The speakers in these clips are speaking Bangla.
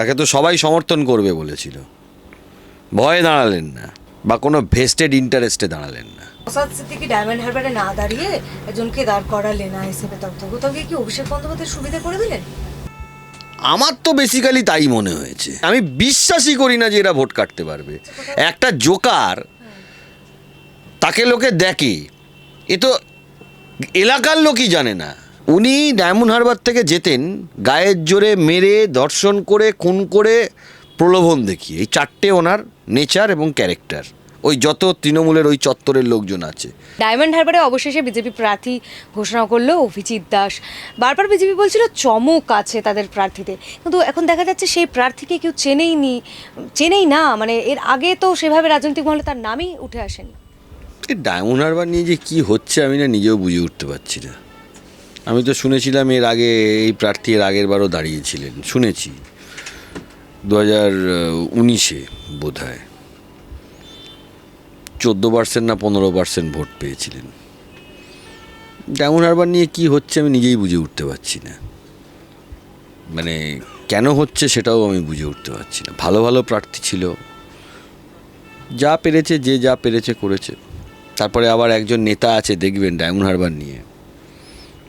তাকে তো সবাই সমর্থন করবে বলেছিল। ভয়ে দাঁড়ালেন না বা কোনো ভেস্টেড ইন্টারেস্টে দাঁড়ালেন না। প্রসাদ সিদ্দিকি ডায়মন্ড হারবারে না দাঁড়িয়ে একজনকে দাঁড় কোথাও গিয়ে কি অভিষেক সুবিধা করে দিলেন? আমার তো বেসিক্যালি তাই মনে হয়েছে। আমি বিশ্বাসই করি না যে এরা ভোট কাটতে পারবে। একটা জোকার তাকে লোকে দেখে। এ তো এলাকার লোকই জানে না। উনি ডায়মন্ড হারবার থেকে যেতেন গায়ের জোরে মেরে দর্শন করে খুন করে প্রলোভন দেখিয়ে। এই চারটে ওনার নেচার এবং ক্যারেক্টার। ওই যত তৃণমূলের ওই চত্বরের লোকজন আছে। ডায়মন্ড হারবারে অবশেষে বিজেপি প্রার্থী ঘোষণা করল অভিজিৎ দাস। বারবার বিজেপি বলছিল চমক আছে তাদের প্রার্থীতে কিন্তু এখন দেখা যাচ্ছে সেই প্রার্থীকে কেউ চেনেই নি চেনেই না। মানে এর আগে তো সেভাবে রাজনৈতিক মহলে তার নামই উঠে আসেনি। ডায়মন্ড হারবার নিয়ে যে কী হচ্ছে আমি না নিজেও বুঝে উঠতে পারছি না। আমি তো শুনেছিলাম এর আগে, এই প্রার্থী এর আগের বারও দাঁড়িয়েছিলেন। শুনেছি। দু হাজার উনিশে বোধ হয় চোদ্দ পার্সেন্ট না পনেরো পার্সেন্ট ভোট পেয়েছিলেন। ডায়মন্ড হারবার নিয়ে কী হচ্ছে আমি নিজেই বুঝে উঠতে পারছি না। মানে কেন হচ্ছে সেটাও আমি বুঝে উঠতে পারছি না। ভালো ভালো প্রার্থী ছিল। যা পেরেছে, যে যা পেরেছে করেছে। তারপরে আবার একজন নেতা আছে, দেখবেন ডায়মন্ড হারবার নিয়ে।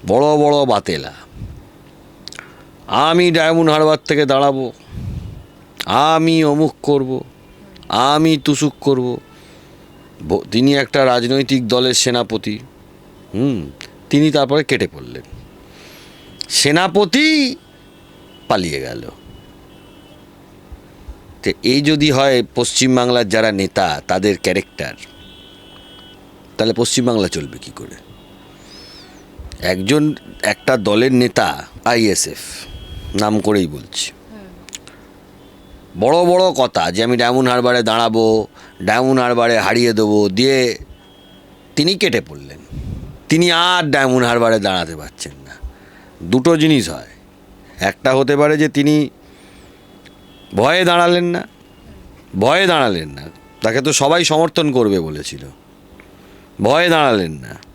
বড় বড় বাতেলা। আমি ডায়মন্ড হারবার থেকে দাঁড়াবো। আমি অমুক করব। আমি তুসুক করব। তিনি একটা রাজনৈতিক দলের সেনাপতি। হুম, তিনি তারপরে কেটে পড়লেন। সেনাপতি পালিয়ে গেল। তো, এই যদি হয় পশ্চিমবাংলার যারা নেতা, তাদের ক্যারেক্টার, তাহলে পশ্চিমবাংলা চলবে কি করে? একজন একটা দলের নেতা আইএসএফ নাম করেই বলছি। বড় বড় কথা যে আমি ডায়মন্ড হারবারে দাঁড়াবো, ডায়মন্ড হারবারে হারিয়ে দেবো, দিয়ে তিনি কেটে পড়লেন। তিনি আর ডায়মন্ড হারবারে দাঁড়াতে পারছেন না। দুটো জিনিস হয়। একটা হতে পারে যে তিনি ভয়ে দাঁড়ালেন না, ভয়ে দাঁড়ালেন না। তাকে তো সবাই সমর্থন করবে বলেছিল। ভয়ে দাঁড়ালেন না।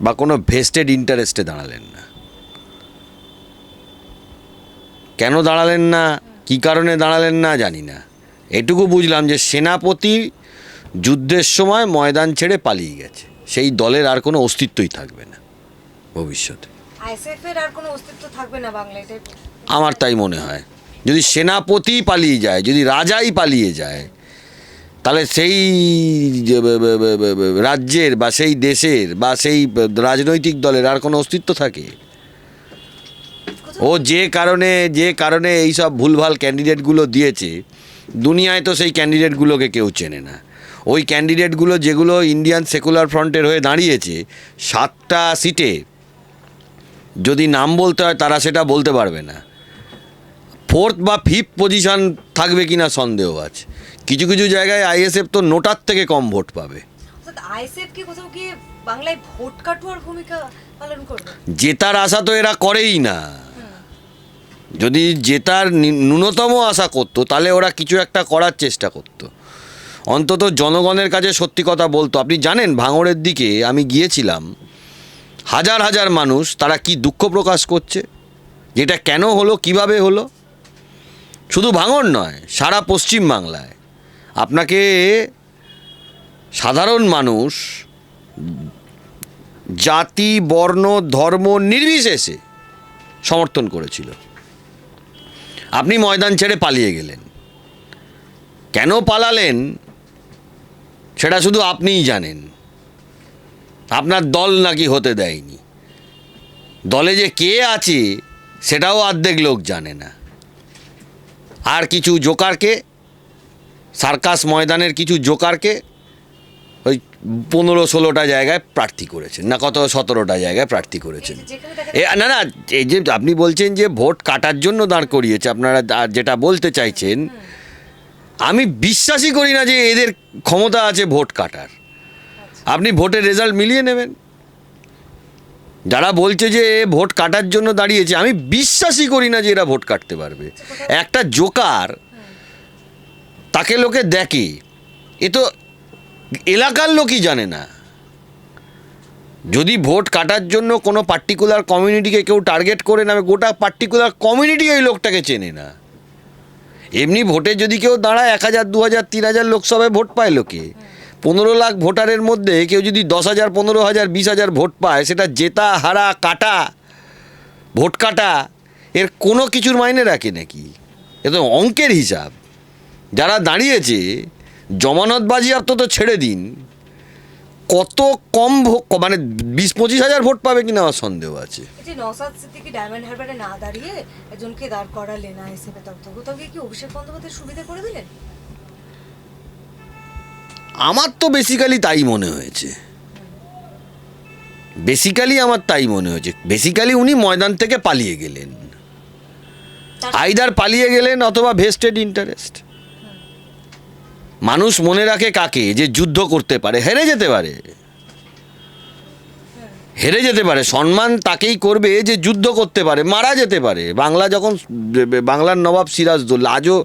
বা কোনো ভেস্টেড ইন্টারেস্টে দাঁড়ালেন না। কেন দাঁড়ালেন না? কী কারণে দাঁড়ালেন না? জানি না। এটুকু বুঝলাম যে সেনাপতি যুদ্ধের সময় ময়দান ছেড়ে পালিয়ে গেছে। সেই দলের আর কোনো অস্তিত্বই থাকবে না ভবিষ্যতে। আইসিএফ এর আর কোনো অস্তিত্ব থাকবে না আমার তাই মনে হয়। যদি সেনাপতি পালিয়ে যায় যদি রাজাই পালিয়ে যায় তাহলে সেই রাজ্যের বা সেই দেশের বা সেই রাজনৈতিক দলের আর কোনো অস্তিত্ব থাকে? ও যে কারণে যে কারণে এইসব ভুলভাল ক্যান্ডিডেটগুলো দিয়েছে, দুনিয়ায় তো সেই ক্যান্ডিডেটগুলোকে কেউ চেনে না। ওই ক্যান্ডিডেটগুলো যেগুলো ইন্ডিয়ান সেকুলার ফ্রন্টের হয়ে দাঁড়িয়েছে, সাতটা সিটে যদি নাম বলতে হয় তারা সেটা বলতে পারবে না। ফোর্থ বা ফিফথ পজিশন থাকবে কিনা সন্দেহ আছে। কিছু কিছু জায়গায় আইএসএফ তো নোটার থেকে কম ভোট পাবে। আইসিএফ কি কোথাও বাংলায় ভোট কাটুয়ার ভূমিকা পালন করবে? জেতার আশা তো এরা করেই না। যদি জেতার ন্যূনতম আশা করতো তাহলে ওরা কিছু একটা করার চেষ্টা করতো। অন্তত জনগণের কাছে সত্যি কথা বলতো। আপনি জানেন ভাঙড়ের দিকে আমি গিয়েছিলাম হাজার হাজার মানুষ তারা কি দুঃখ প্রকাশ করছে? যেটা কেন হলো কীভাবে হলো? শুধু ভাঙড় নয়, সারা পশ্চিম বাংলায়। আপনাকে সাধারণ মানুষ, জাতি, বর্ণ, ধর্ম নির্বিশেষে সমর্থন করেছিল। আপনি ময়দান ছেড়ে পালিয়ে গেলেন। কেন পালালেন, সেটা শুধু আপনিই জানেন। আপনার দল নাকি হতে দেয়নি। দলে যে কে আছে, সেটাও অর্ধেক লোক জানে না। আর কিছু জোকারকে সার্কাস ময়দানের কিছু জোকারকে ওই পনেরো ষোলোটা জায়গায় প্রার্থী করেছেন না কত সতেরোটা জায়গায় প্রার্থী করেছেন। এ না না এই যে আপনি বলছেন যে ভোট কাটার জন্য দাঁড় করিয়েছে আপনারা যেটা বলতে চাইছেন আমি বিশ্বাসই করি না যে এদের ক্ষমতা আছে ভোট কাটার। আপনি ভোটের রেজাল্ট মিলিয়ে নেবেন। যারা বলছে যে ভোট কাটার জন্য দাঁড়িয়েছে, আমি বিশ্বাসই করি না যে এরা ভোট কাটতে পারবে। একটা জোকার, তাকে লোকে দেখে। এ তো এলাকার লোকই জানে না। যদি ভোট কাটার জন্য কোনো পার্টিকুলার কমিউনিটিকে কেউ টার্গেট করে নেবে গোটা পার্টিকুলার কমিউনিটি ওই লোকটাকে চেনে না। এমনি ভোটে যদি কেউ দাঁড়ায়, এক হাজার, দু হাজার, তিন হাজার লোকসভায় ভোট পায় লোকে। পনেরো লাখ ভোটারের মধ্যে কেউ যদি দশ হাজার, পনেরো হাজার, বিশ হাজার ভোট পায়, সেটা জেতা, হারা, কাটা, ভোট কাটা, এর কোনো কিছুর মাইনে রাখে নাকি? এ তো অঙ্কের হিসাব। যারা দাঁড়িয়েছে, জমানতবাজি আপনি তো ছেড়ে দিন। কত কম মানে বিশ, পঁচিশ হাজার ভোট পাবে কিনা আমার সন্দেহ আছে। না দাঁড়িয়ে একজনকে দাঁড় করালেন গিয়ে কি অভিষেক সুবিধা করে দিলেন? আমার তো বেসিক্যালি তাই মনে হয়েছে। বেসিক্যালি আমার তাই মনে হয়েছে। বেসিক্যালি উনি ময়দান থেকে পালিয়ে গেলেন। আইদার পালিয়ে গেলেন অথবা ভেস্টেড ইন্টারেস্ট মানুষ মনে রাখে কাকে? যে যুদ্ধ করতে পারে হেরে যেতে পারে। হেরে যেতে পারে, সম্মান তাকেই করবে যে যুদ্ধ করতে পারে, মারা যেতে পারে। বাংলা যখন, বাংলার নবাব সিরাজদৌল্লা আজও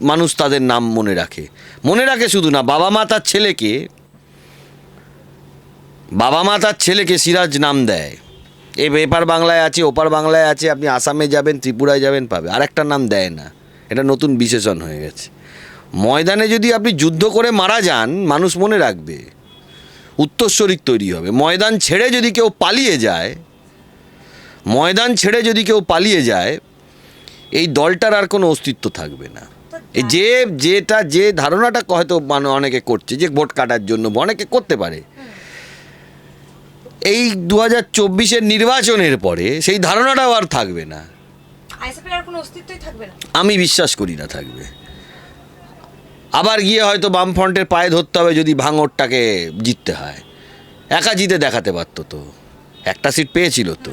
মানুষ তাদের নাম মনে রাখে। মনে রাখে শুধু না, বাবা মা তার ছেলেকে, বাবা মা তার ছেলেকে সিরাজ নাম দেয়। এ এপার বাংলায় আছে, ওপার বাংলায় আছে, আপনি আসামে যাবেন, ত্রিপুরায় যাবেন, পাবে। আর একটা নাম দেয় না। এটা নতুন বিশেষণ হয়ে গেছে। ময়দানে যদি আপনি যুদ্ধ করে মারা যান, মানুষ মনে রাখবে। উত্তরস্বরিক তৈরি হবে। ময়দান ছেড়ে যদি কেউ পালিয়ে যায় ময়দান ছেড়ে যদি কেউ পালিয়ে যায় এই দলটার আর কোনো অস্তিত্ব থাকবে না। এই যে যেটা যে ধারণাটা হয়তো মানে অনেকে করছে যে ভোট কাটার জন্য অনেকে করতে পারে। এই দু হাজার চব্বিশের নির্বাচনের পরে সেই ধারণাটাও আর থাকবে না? আমি বিশ্বাস করি না থাকবে। আবার গিয়ে হয়তো বামফ্রন্টের পায়ে ধরতে হবে যদি ভাঙরটাকে জিততে হয়। একা জিতে দেখাতে পারতো তো। একটা সিট পেয়েছিল তো।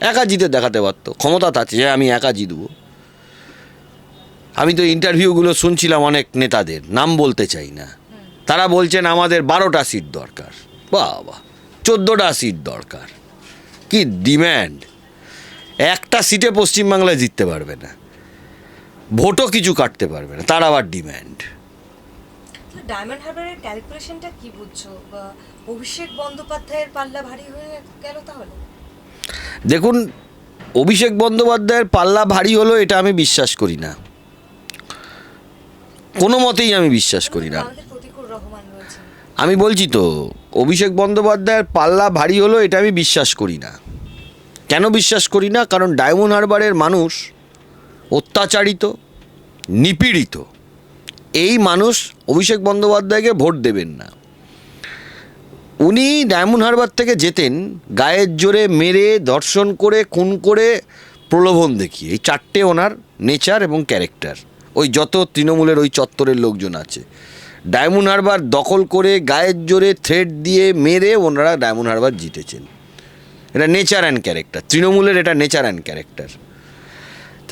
একা জিতে দেখাতে পারতো। ক্ষমতা আছে যে আমি একা জিতবো। আমি তো ইন্টারভিউগুলো শুনছিলাম অনেক নেতাদের, নাম বলতে চাই না। তারা বলছেন আমাদের বারোটা সিট দরকার। বাবা, চোদ্দোটা সিট দরকার। কি ডিম্যান্ড একটা সিটে পশ্চিমবাংলায় জিততে পারবে না। ভোটও কিছু কাটতে পারবে না, তার আবার ডিম্যান্ড ডায়মন্ড হারবারের ক্যালকুলেশনটা কি বুঝছ? অভিষেক বন্দ্যোপাধ্যায়ের পাল্লা ভারী হয়ে গেল তাহলে? দেখুন অভিষেক বন্দ্যোপাধ্যায়ের পাল্লা ভারী হলো এটা আমি বিশ্বাস করি না। কোনো মতেই আমি বিশ্বাস করি না। আমি বলছি তো অভিষেক বন্দ্যোপাধ্যায়ের পাল্লা ভারী হলো এটা আমি বিশ্বাস করি না। কেন বিশ্বাস করি না? কারণ ডায়মন্ড হারবারের মানুষ অত্যাচারিত নিপীড়িত। এই মানুষ অভিষেক বন্দ্যোপাধ্যায়কে ভোট দেবেন না। উনি ডায়মন্ড হারবার থেকে যেতেন গায়ের জোরে মেরে ধর্ষণ করে খুন করে প্রলোভন দেখিয়ে। এই চারটে ওনার নেচার এবং ক্যারেক্টার। ওই যত তৃণমূলের ওই চত্বরের লোকজন আছে। ডায়মন্ড হারবার দখল করে গায়ের জোরে থ্রেড দিয়ে মেরে ওনারা ডায়মন্ড হারবার জিতেছেন। এটা নেচার অ্যান্ড ক্যারেক্টার। তৃণমূলের এটা নেচার অ্যান্ড ক্যারেক্টার।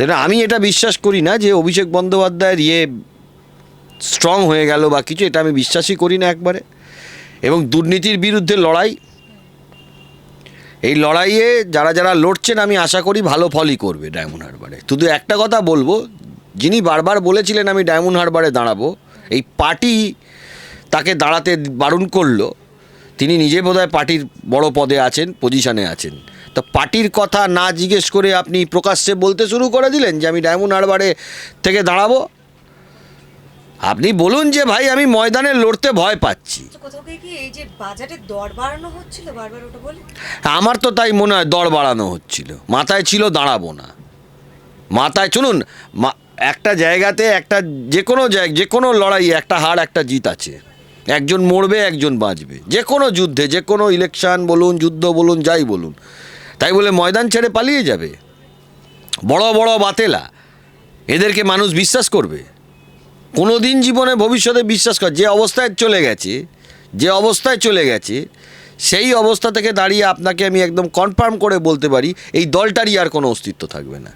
না, আমি এটা বিশ্বাস করি না যে অভিষেক বন্দ্যোপাধ্যায়ের ইয়ে স্ট্রং হয়ে গেল বা কিছু, এটা আমি বিশ্বাসই করি না একবারে। এবং দুর্নীতির বিরুদ্ধে লড়াই, এই লড়াইয়ে যারা যারা লড়ছেন, আমি আশা করি ভালো ফলই করবে ডায়মন্ড হারবারে। শুধু একটা কথা বলব, যিনি বারবার বলেছিলেন আমি ডায়মন্ড হারবারে দাঁড়াবো, এই পার্টি তাকে দাঁড়াতে বারণ করল, তিনি নিজে বোধহয় পার্টির বড় পদে আছেন, পজিশনে আছেন। তো পার্টির কথা না জিজ্ঞেস করে আপনি প্রকাশ্যে বলতে শুরু করে দিলেন যে আমি ডায়মন্ড হারবারে থেকে দাঁড়াবো আপনি বলুন যে ভাই আমি ময়দানে লড়তে ভয় পাচ্ছি। বলে। আমার তো তাই মনে হয় দর বাড়ানো হচ্ছিল। মাথায় ছিল দাঁড়াবো না। মাথায় শুনুন একটা জায়গাতে একটা যে কোনো জায়গা যে কোনো লড়াই একটা হার একটা জিত আছে। একজন মরবে একজন বাঁচবে। যে কোনো যুদ্ধে যে কোনো ইলেকশন বলুন যুদ্ধ বলুন যাই বলুন। তাই বলে ময়দান ছেড়ে পালিয়ে যাবে। বড় বড় বাতেলা। এদেরকে মানুষ বিশ্বাস করবে। কোনো দিন জীবনে ভবিষ্যতে বিশ্বাস কর, যে অবস্থায় চলে গেছে, যে অবস্থায় চলে গেছে, সেই অবস্থা থেকে দাঁড়িয়ে আপনাকে আমি একদম কনফার্ম করে বলতে পারি, এই দলটারই আর কোনো অস্তিত্ব থাকবে না।